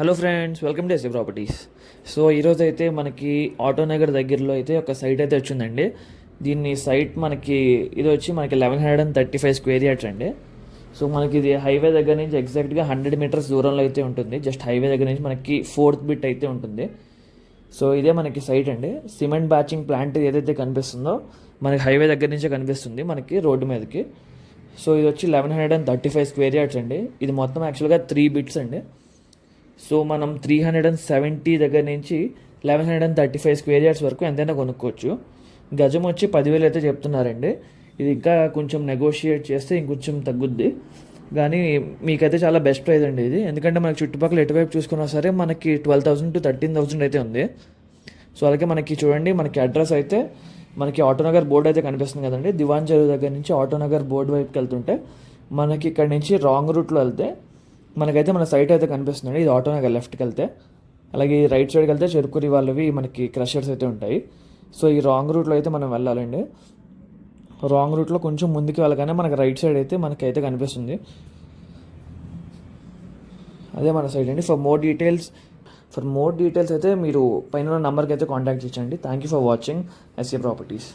Hello friends welcome to SA properties. So ఈరోజు అయితే మనకి ఆటోనగర్ దగ్గరలో అయితే ఒక సైట్ అయితే వచ్చిందండి. దీన్ని సైట్ మనకి ఇది వచ్చి మనకి eleven hundred and thirty five square yards అండి. సో మనకి ఇది హైవే దగ్గర నుంచి ఎగ్జాక్ట్గా హండ్రెడ్ మీటర్స్ దూరంలో అయితే ఉంటుంది. జస్ట్ హైవే దగ్గర నుంచి మనకి ఫోర్త్ బిట్ అయితే ఉంటుంది. సో ఇదే మనకి సైట్ అండి. సిమెంట్ బ్యాచింగ్ ప్లాంట్ ఏదైతే కనిపిస్తుందో మనకి హైవే దగ్గర నుంచే కనిపిస్తుంది మనకి రోడ్డు మీదకి. సో ఇది వచ్చి eleven hundred and thirty five square yards అండి. ఇది మొత్తం యాక్చువల్గా త్రీ బిట్స్ అండి. సో మనం త్రీ హండ్రెడ్ అండ్ సెవెంటీ దగ్గర నుంచి eleven hundred and thirty five square yards వరకు ఎంతైనా కొనుక్కోవచ్చు. గజం వచ్చి పదివేలు అయితే చెప్తున్నారండి. ఇది ఇంకా కొంచెం నెగోషియేట్ చేస్తే ఇంకొంచెం తగ్గుద్ది. కానీ మీకైతే చాలా బెస్ట్ ప్రైస్ అండి ఇది. ఎందుకంటే మనకి చుట్టుపక్కల ఎటువైపు చూసుకున్నా సరే మనకి twelve thousand to thirteen thousand అయితే ఉంది. సో అలాగే మనకి చూడండి మనకి అడ్రస్ అయితే మనకి ఆటోనగర్ బోర్డు అయితే కనిపిస్తుంది కదండి. దివాన్ చెరువు దగ్గర నుంచి ఆటోనగర్ బోర్డు వైపుకి వెళ్తుంటే మనకి ఇక్కడ నుంచి రాంగ్ రూట్లో వెళ్తే మనకైతే మన సైట్ అయితే కనిపిస్తుందండి ఇది ఆటోనగర్ లెఫ్ట్కి వెళ్తే. అలాగే రైట్ సైడ్కి వెళ్తే చెరుకురి వాళ్ళవి మనకి క్రషర్స్ అయితే ఉంటాయి. సో ఈ రాంగ్ రూట్లో అయితే మనం వెళ్ళాలండి. రాంగ్ రూట్లో కొంచెం ముందుకు వెళ్ళగానే మనకి రైట్ సైడ్ అయితే మనకైతే కనిపిస్తుంది. అదే మన సైడ్ అండి. For more details for more details అయితే మీరు పైన నెంబర్కి అయితే కాంటాక్ట్ చేయండి. Thank you for watching SA properties